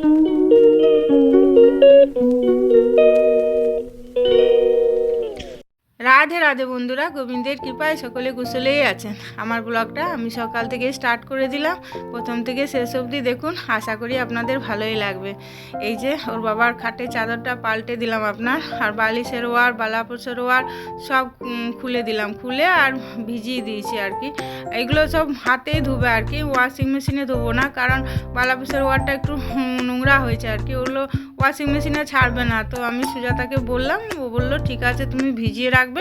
Thank you. Radhe Radhe বন্ধুরা, গোবিন্দের কৃপায় সকলে কুশলেই আছেন। আমার ব্লগটা আমি সকাল থেকে স্টার্ট করে দিলাম। প্রথম থেকে শেষ অবধি দেখুন, আশা করি আপনাদের ভালোই লাগবে। এই যে, ওর বাবার খাটে চাদরটা পাল্টে দিলাম আপনার, আর বালিশের ওয়ার বালাপোসের ওয়ার সব খুলে দিলাম। খুলে আর ভিজিয়ে দিয়েছি আর কি। এগুলো সব হাতেই ধুবে আর কি ওয়াশিং মেশিনে ধুবো না, কারণ বালাপোসের ওয়ারটা একটু নোংরা হয়েছে আর কি। ওগুলো ওয়াশিং মেশিনে ছাড়বে না। তো আমি সুজাতাকে বললাম, ও বলল, ঠিক আছে, তুমি ভিজিয়ে রাখবে।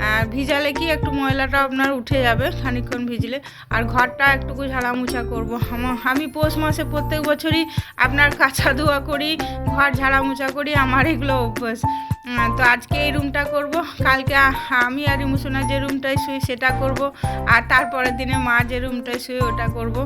আর ভিজালে কি একটু ময়লাটা আপনার উঠে যাবে খানিক্ষণ ভিজলে। আর ঘরটা একটুকু ঝাড়ামুছা করব। আমা- পৌষ মাসে প্রত্যেক বছরই আপনার কাঁচা ধোয়া করি, ঘর ঝাড়ামুছা করি, আমার এগুলো অভ্যাস। তো আজকে এই রুমটা করব। কালকে আমি আর ইমোশনা যে রুমটায় শুই সেটা করব। আর তারপরের দিনে মা যে রুমটায় শুই ওটা করব।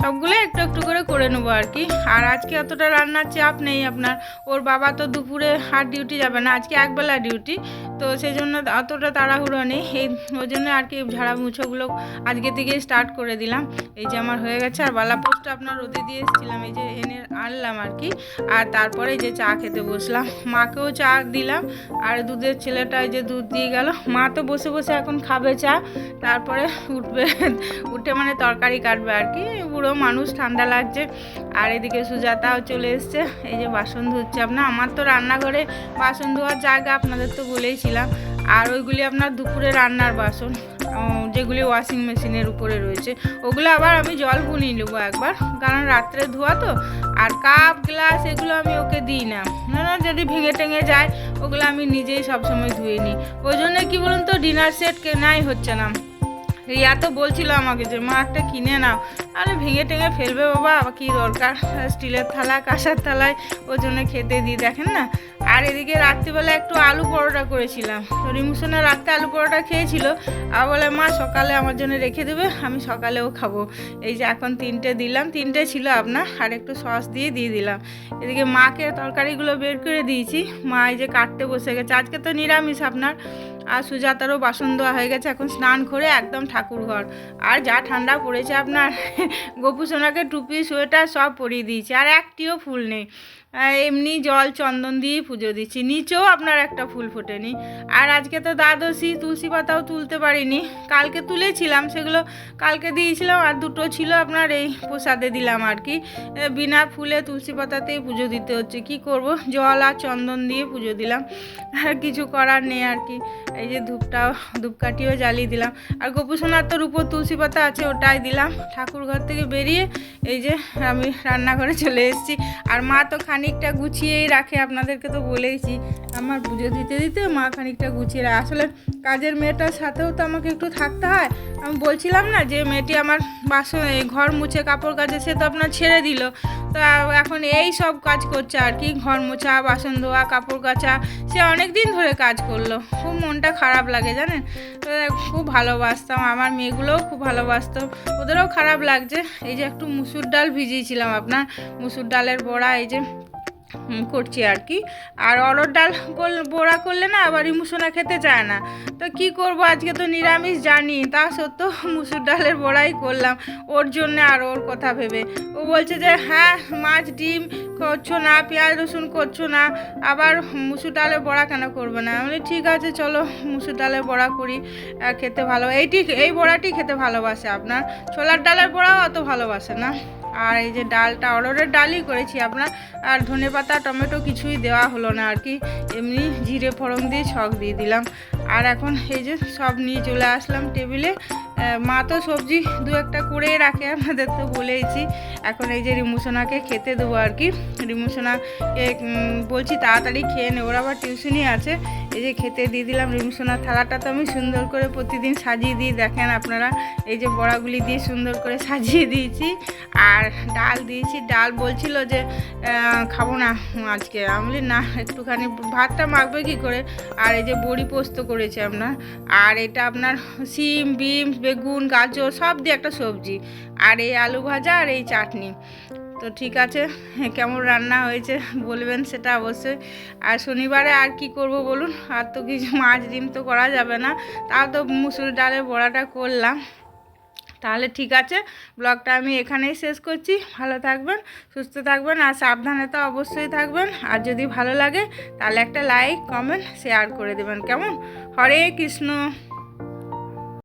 সবগুলো একটু একটু করে করে নেব আর কি। আর আজকে অতটা রান্নার চাপ নেই আপনার। ওর বাবা তো দুপুরে আর ডিউটি যাবে না। আজকে একবেলা ডিউটি তো সেই জন্য অতটা তাড়াহুড়ো নেই। এই ওই জন্য আর কি ঝাড়া মুছোগুলো আজকে থেকে স্টার্ট করে দিলাম। এই যে আমার হয়ে গেছে, আর বালা পোস্টটা আপনার রোদে দিয়ে এসেছিলাম, এই যে এনে আনলাম আর কি। আর তারপরে যে চা খেতে বসলাম। মাকেও চা দিলাম, আর দুধের ছেলেটা এই যে দুধ দিয়ে গেল। মা তো বসে বসে এখন খাবে চা, তারপরে উঠবে, উঠে মানে তরকারি কাটবে আর কি। বুড়ো মানুষ ঠান্ডা লাগছে। আর এদিকে সুজাতাও চলে এসছে। এই যে বাসন ধুচ্ছে আপনার। আমার তো রান্নাঘরে বাসন ধোয়ার জায়গা আপনাদের তো বলেইছিলাম আর ওইগুলি আপনার দুপুরে রান্নার বাসন যেগুলি ওয়াশিং মেশিনের উপরে রয়েছে, ওগুলো আবার আমি জল বুনিয়ে নেব একবার, কারণ রাত্রে ধোয়া তো, আর কাপ গ্লাস এগুলো আমি ওকে দিই না। না যদি ভেঙে টেঙে যায়, ওগুলো আমি নিজেই সবসময় ধুয়ে নিই। ওই জন্য কী বলুন তো ডিনার সেট কেনাই হচ্ছে না। রিয়া তো বলছিল আমাকে যে, মা, একটা কিনে নাও। আরে ভেঙে টেঙে ফেলবে বাবা কি দরকার? স্টিলের থালা, কাঁসার থালায় ওই জন্য খেতে দিই, দেখেন না? আর এদিকে রাত্রিবেলা একটু আলু পরোটা করেছিলাম। তো রিমুসোনা রাত্রে আলু পরোটা খেয়েছিল। আর বলে, মা, সকালে আমার জন্য রেখে দেবে, আমি সকালেও খাব। এই যে এখন তিনটে দিলাম, তিনটে ছিল আপনার, আর একটু সস দিয়ে দিয়ে দিলাম। এদিকে মাকে তরকারিগুলো বের করে দিয়েছি। মা এই যে কাটতে বসে গেছে। আজকে তো নিরামিষ আপনার। আর সুজাতারও বাসন ধোয়া হয়ে গেছে, এখন স্নান করে একদম ঠাকুর ঘর আর যা ঠান্ডা পড়েছে আপনার গোপু সোনাকে টুপি, সোয়েটার সব পরিয়ে দিয়েছে, আর একটিও ফুল নেই। এমনি জল, চন্দন দিয়ে পুজো দিচ্ছি। নিচেও আপনার একটা ফুল ফোটেনি। আর আজকে তো দ্বাদশী, তুলসী পাতাও তুলতে পারিনি। কালকে তুলেছিলাম সেগুলো, কালকে দিয়েছিলাম আর দুটো ছিল আপনার এই প্রসাদে দিলাম আর কি। বিনা ফুলে তুলসী পাতাতেই পুজো দিতে হচ্ছে। কি করব? জল আর চন্দন দিয়ে পুজো দিলাম। আর কিছু করার নেই আর কি। এই যে ধূপটাও, ধূপকাঠিও জ্বালিয়ে দিলাম। আর গোপুসোনার তোর উপর তুলসী পাতা আছে, ওটাই দিলাম। ঠাকুর ঘর থেকে বেরিয়ে এই যে আমি রান্নাঘরে চলে এসেছি। আর মা তো খানিকটা গুছিয়েই রাখে, আপনাদেরকে তো বলেইছি। আমার পুজো দিতে দিতে মা খানিকটা গুছিয়ে রাখে। আসলে কাজের মেয়েটার সাথেও তো আমাকে একটু থাকতে হয়। আমি বলছিলাম না যে, মেয়েটি আমার বাসন ঘর মুছে কাপড় কাচে, সে তো আপনার ছেড়ে দিল। তা এখন এই সব কাজ করছে আর কি, ঘর মোছা, বাসন ধোয়া, কাপড় কাচা। সে অনেক দিন ধরে কাজ করল। খুব মনটা খারাপ লাগে, জানেন? খুব ভালোবাসতাম। আমার মেয়েগুলোও খুব ভালোবাসতো। ওদেরও খারাপ লাগছে। এই যে একটু মুসুর ডাল ভিজিয়েছিলাম আপনার, মুসুর ডালের বড়া, এই যে করছি আর কি। আর অরড় ডাল বড়া করলে না আবার ইমুসোনা খেতে চায় না। তো কি করব, আজকে তো নিরামিষ, জানি। তা সত্ত্বেও মুসুর ডালের বড়াই করলাম। ওর জন্য আর ওর কথা ভেবে। ও বলছে যে হ্যাঁ মাছ, ডিম করছ না, পেঁয়াজ, রসুন করছ না। আবার মুসুর ডালের বড়া কেন করবে না? আমি ঠিক আছে, চলো মুসুর ডালের বড়া করি। খেতে ভালো এইটি, এই বড়াটি খেতে ভালোবাসে আপনার? ছোলার ডালের বড়াও অত ভালোবাসে না। আর এই যে ডালটা অরড়ের ডালই করেছি আপনার আর ধনে পাতা, টমেটো কিছুই দেওয়া হলো না আর কি। এমনি জিরে ফোড়ন দিয়ে ছক দিয়ে দিলাম। আর এখন এই যে সব নিয়ে চলে আসলাম টেবিলে। মা তো সবজি দু একটা করেই রাখে, আমাদের তো বলেইছি। এখন এই যে রিমুসোনাকে খেতে দেবো আর কি। রিমুসোনাকে বলছি তাড়াতাড়ি খেয়ে নে, ওর আবার টিউশনই আছে। এই যে খেতে দিয়ে দিলাম রিমুসোনার থালাটা তো আমি সুন্দর করে প্রতিদিন সাজিয়ে দিই, দেখেন আপনারা। এই যে বড়াগুলি দিয়ে সুন্দর করে সাজিয়ে দিয়েছি। আর ডাল দিয়েছি। ডাল বলছিল যে খাব না আজকে। আমি না, একটুখানি ভাতটা মাখবে কি করে? আর এই যে বড়ি পোস্ত করেছে আপনার আর এটা আপনার সিম বিম বেগুন, গাজর সব দিয়ে একটা সবজি আর এই আলু ভাজা আর এই চাটনি। তো ঠিক আছে, কেমন রান্না হয়েছে বলবেন সেটা অবশ্যই। আর শনিবারে আর কি করব বলুন? আর তো কিছু মাছ ডিম তো করা যাবে না। তাও তো মুসুর ডালের বড়াটা করলাম। তাহলে ঠিক আছে, ব্লগটা আমি এখানেই শেষ করছি। ভালো থাকবেন, সুস্থ থাকবেন আর সাবধানে তো অবশ্যই থাকবেন। আর যদি ভালো লাগে, তাহলে একটা লাইক কমেন্ট শেয়ার করে দেবেন। কেমন? হরে কৃষ্ণ।